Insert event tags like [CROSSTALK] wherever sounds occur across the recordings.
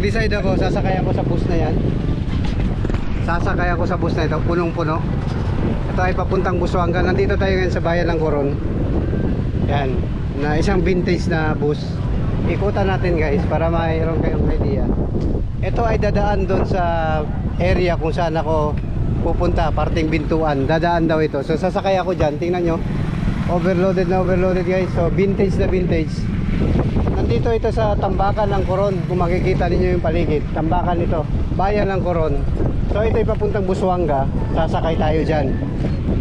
nag-decide ako, sasakay ako sa bus na yan. Sasakay ako sa bus na ito, punong-puno. Ito ay papuntang Busuanga. Nandito tayo ngayon sa bayan ng Coron. Yan, na isang vintage na bus. Ikutan natin guys para mayroon kayong idea. Ito ay dadaan doon sa area kung saan ako pupunta, parting Bintuan. Dadaan daw ito. So sasakay ako dyan, tingnan nyo. Overloaded na overloaded guys. So vintage na vintage. Nandito ito sa tambakan ng Coron. Kung makikita ninyo yung paligid. Tambakan ito. Bayan ng Coron. So ito ay papuntang Busuanga. Sasakay tayo dyan.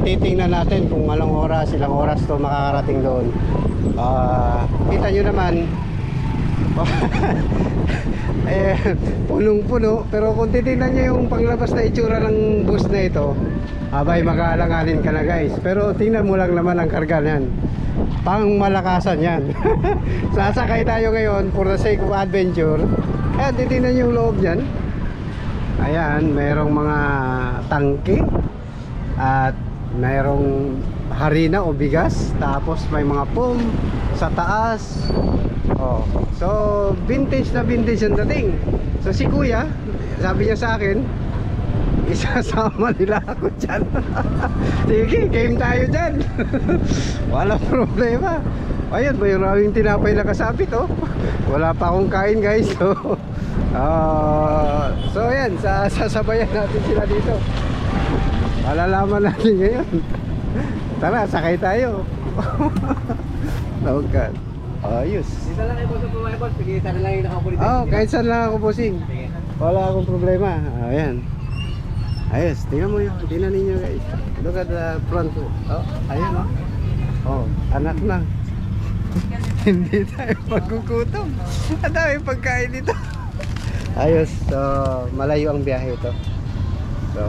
Titingnan natin kung anong oras, ilang oras to makakarating doon. Ah, kita nyo naman. [LAUGHS] eh, punong-puno. Pero kung titingnan nyo yung panglabas na itsura ng bus na ito, abay mag-aalanganin ka na guys. Pero tingnan mo lang naman ang karga niyan. Pang malakasan yan. [LAUGHS] Sasakay tayo ngayon for the sake of adventure. Ayan, titingnan nyo yung loob niyan. Ayan, mayroong mga tangke at mayroong harina o bigas tapos may mga foam sa taas oh. so vintage na vintage ang dating so si kuya sabi niya sa akin isasama nila ako dyan. [LAUGHS] Sige game tayo dyan. [LAUGHS] Walang problema. Ayun maraming tinapay na kasapit oh. Wala pa akong kain guys so [LAUGHS] ah, so ayan sa, sasabayan natin sila dito. Malalaman natin ngayon. Tara sakay tayo. Oh god. Ayos. Dito lang kayo sa boss. Sige, sana lang yung oh kahit saan lang ako Sige. wala akong problema. Ayan ayos tingnan mo yun. Tingnan ninyo guys. Look at the front. Oh ayan oh. Oh anak na. [LAUGHS] Hindi tayo magkukutom ang dami pagkain dito. Ayos so malayo ang biyahe ito. So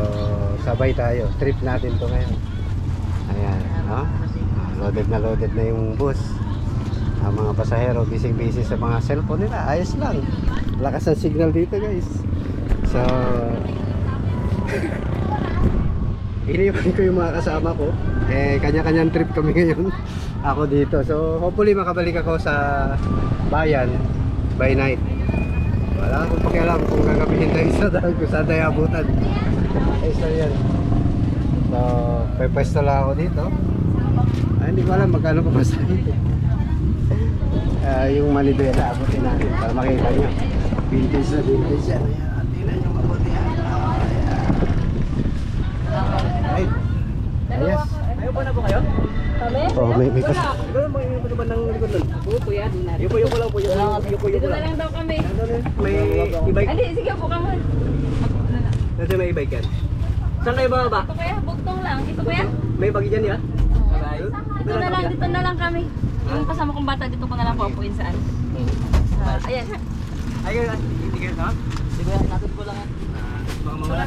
sabay tayo. Trip natin to ngayon. Ayan oh loaded na loaded na yung bus. Ang mga pasahero busy busy sa mga cellphone nila. Ayos lang. Lakas ang signal dito guys. So iniwan ko yung mga kasama ko. Eh kanya-kanyang trip kami ngayon. [LAUGHS] Ako dito. So hopefully makabalik ako sa bayan by night. Wala akong pakialam kung gagabihin tayo sa dahil kung saan tayo abutan. Ayos lang yan. So pwesto lang ako dito. Ah, hindi ko alam magkano pa basta dito. Ah, yung manibela abutin natin para makita nyo. Vintage na vintage yan tingnan nyo mabuti yan Ah, ayan. Right. Ayos. Ayaw po na po kayo? Kami? Oh, may may lang mga yung ba ng likod nun? Upo yan. Yuko yuko lang po. Yuko yuko yuko Dito yuko na lang. daw kami. May e-bike. Hindi, sige po ka mo. Kasi may e-bike yan. Saan kayo bababa? Ito kuya, bugtong lang. Ito kuya. May bagi dyan ya? Dito na lang, dito na lang kami. Yung kasama kong bata, dito ko na lang paupuin saan. Sa, ayan. Ayun, hindi kayo sa? Ko natin ko lang. Baka mawala.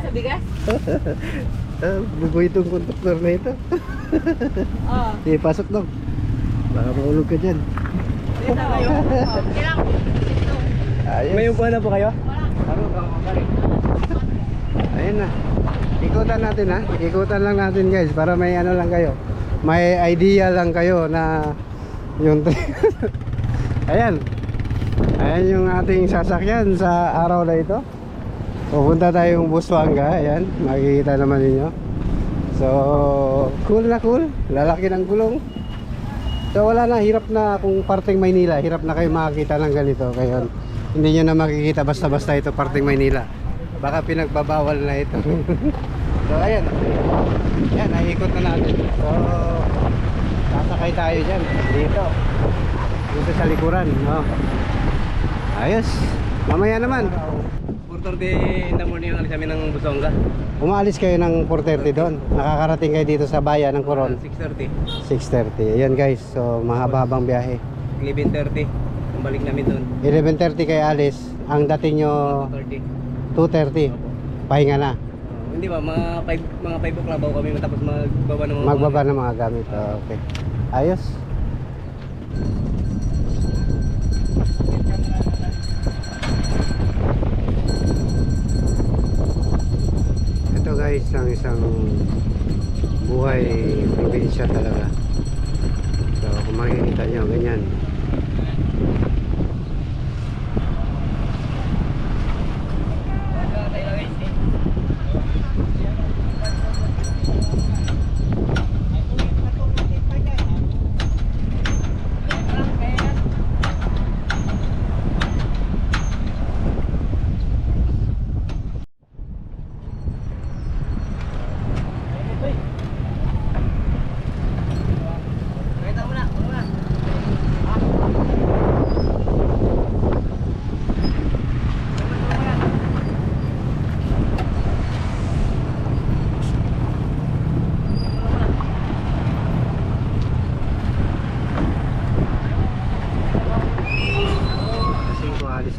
Sa bigas? [LAUGHS] Ah, bubuhay itong conductor na ito. Oo. [LAUGHS] Sige, pasok dong. Baka maulog ka dyan. Dito kayo. [LAUGHS] Kailang. Ito. Ayos. May upuan na po kayo? Ano. Ayun na. Ikutan natin ha. Ikutan lang natin guys para may ano lang kayo. May idea lang kayo na yung [LAUGHS] Ayan. Ayan yung ating sasakyan sa araw na ito. Pupunta tayong Busuanga. Ayan. Makikita naman ninyo. So, cool na cool. Lalaki ng gulong. So, wala na. Hirap na kung parting Maynila. Hirap na kayo makakita ng ganito. Kaya hindi nyo na makikita basta-basta ito parting Maynila. Baka pinagbabawal na ito. [LAUGHS] so, ayan. Ayan, naikot na natin. So, sasakay tayo dyan. Dito. Dito sa likuran. Oh. Ayos. Mamaya naman. 4.30 in the morning ang alis kami ng Busonga. Umaalis kayo ng 4.30 doon. Nakakarating kayo dito sa bayan ng Coron. 6.30. 6.30. Ayan guys. So, mahaba-habang biyahe. 11.30. Ang balik namin doon. 11.30 kayo alis. Ang dating nyo 2.30. 2.30. Pahinga na. Oh, hindi ba, mga 5 mga 5 o'clock kami matapos magbaba ng mga Magbaba ng mga gamit. Oh, okay. Ayos. Ito guys, ang isang buhay probinsya talaga. So, kung makikita nyo, ganyan.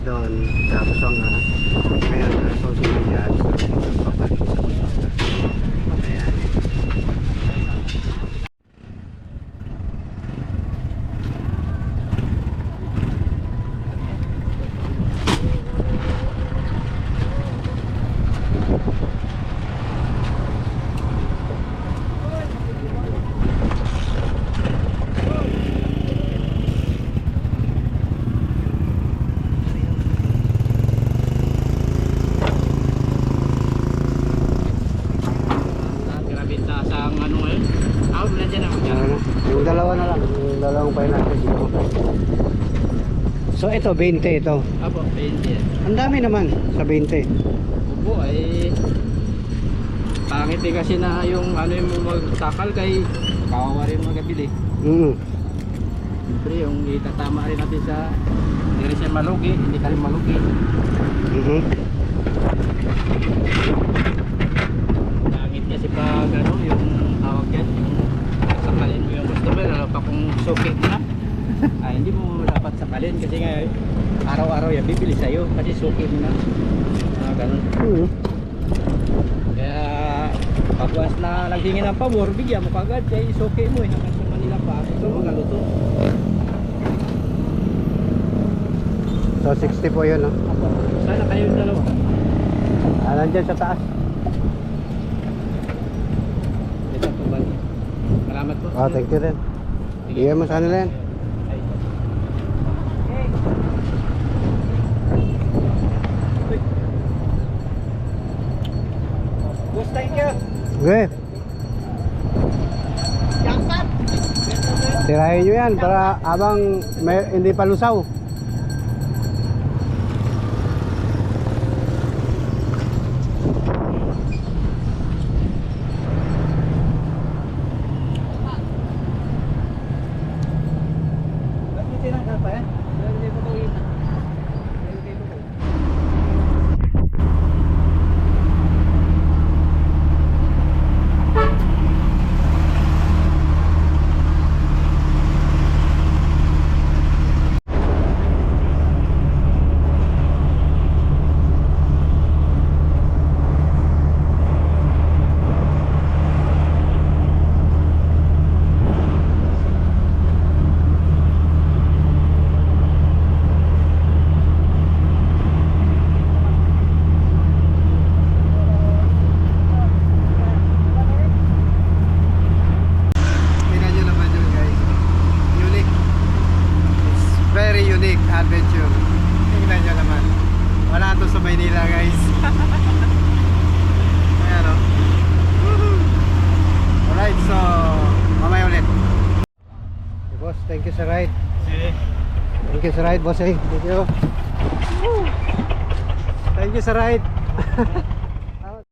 Doon. Tapos ang uh, ito, 20 ito. Apo, 20 yan. Ang dami naman sa 20. Opo, ay... Pangit eh kasi na yung ano yung magtakal kay kawawa rin magabili. Mm. Siyempre yung itatama rin natin sa hindi rin siya malugi, hindi ka rin malugi. Mhm. Pangit kasi pag ano yung tawag yan, yung sakalin mo yung customer, ano pa kung suki mo na. Ay, hindi mo dapat sakalin kasi nga araw-araw yan bibili sa'yo kasi suki mo na. Ah, ganun. Mhm. Kaya pagwas na naghingi ng pabor, bigyan mo kagad kay suki mo eh. Hanggang sa Manila pa, ito magaluto. So 60 po yun. No? Sana kayo yung dalawa. Ah, nandyan sa taas. Ito po ba? Salamat po. Ah, thank you rin. Bigyan mo sa ano rin. Ay. Thank you. Okay. Tirahin nyo yan para abang may, hindi pa lusaw. Ba't mo tinanggal pa yan? Hindi ko makita. Tingnan nyo naman yun guys. Unique. It's very unique adventure. Tingnan nyo naman. Wala to sa Maynila guys. Ayan o. Alright, so mamaya ulit. Okay, boss, thank you sa ride. Thank you sa ride, boss. eh. Thank you. Thank you sa ride. [LAUGHS]